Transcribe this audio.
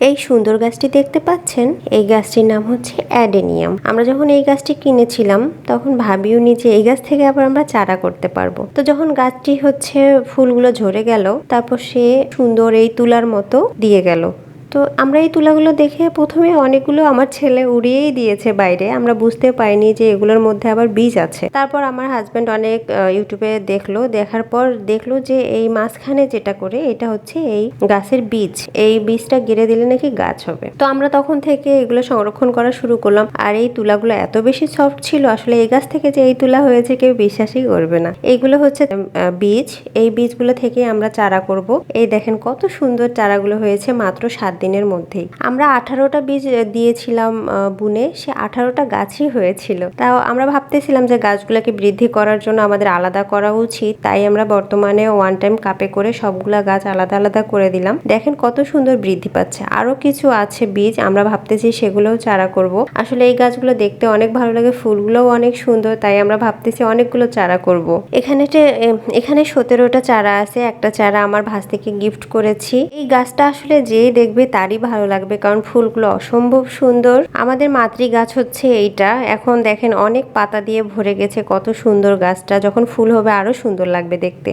এই সুন্দর গাছটি দেখতে পাচ্ছেন? এই গাছটির নাম হচ্ছে অ্যাডেনিয়াম। আমরা যখন এই গাছটি কিনেছিলাম, তখন ভাবিও নি যে এই গাছ থেকে আবার আমরা চারা করতে পারব। তো যখন গাছটি হচ্ছে ফুলগুলো ঝরে গেল, তারপর সে সুন্দর এই তুলার মতো দিয়ে গেল। তো আমরা এই তুলাগুলো দেখে প্রথমে অনেকগুলো আমার ছেলে উড়িয়েই দিয়েছে বাইরে। আমরা বুঝতে পারিনি যে এগুলোর মধ্যে আবার বীজ আছে। তারপর আমার হাজব্যান্ড অনেক ইউটিউবে দেখল। দেখার পর দেখল যে এই মাঝখানে যেটা করে, এটা হচ্ছে এই গাছের বীজ। এই বীজটা গেড়ে দিলে নাকি গাছ হবে। তো আমরা তখন থেকে এগুলো সংরক্ষণ করা শুরু করলাম। আর এই তুলাগুলো এত বেশি সফট ছিল, আসলে এই গাছ থেকে যে এই তুলা হয়েছে কেউ বিশ্বাসই করবে না। এইগুলো হচ্ছে বীজ। এই বীজগুলো থেকে আমরা চারা করব। এই দেখেন কত সুন্দর চারাগুলো হয়েছে মাত্র সাত দিনের মধ্যেই। আমরা আঠারোটা বীজ দিয়েছিলাম বুনে। সে আঠারোটা গাছই হয়েছিল। তাও আমরা ভাবতেছিলাম যে গাছগুলোকে বৃদ্ধি করার জন্য আমাদের আলাদা করা উচিত। তাই আমরা বর্তমানে ওয়ান টাইম কাপে করে সবগুলা গাছ আলাদা আলাদা করে দিলাম। দেখেন কত সুন্দর বৃদ্ধি পাচ্ছে। আরও কিছু আছে বীজ, আমরা ভাবতেছি সেগুলোও চারা করব। আসলে এই গাছগুলো দেখতে অনেক ভালো লাগে, ফুলগুলোও অনেক সুন্দর, তাই আমরা ভাবতেছি অনেকগুলো চারা করব। এখানে এখানে সতেরোটা চারা আছে। একটা চারা আমার ভাস থেকে গিফট করেছি। এই গাছটা আসলে যেই দেখবে তারই ভালো লাগবে, কারণ ফুলগুলো অসম্ভব সুন্দর। আমাদের মাতৃ গাছ হচ্ছে এইটা। এখন দেখেন অনেক পাতা দিয়ে ভরে গেছে, কত সুন্দর গাছটা। যখন ফুল হবে আরও সুন্দর লাগবে দেখতে।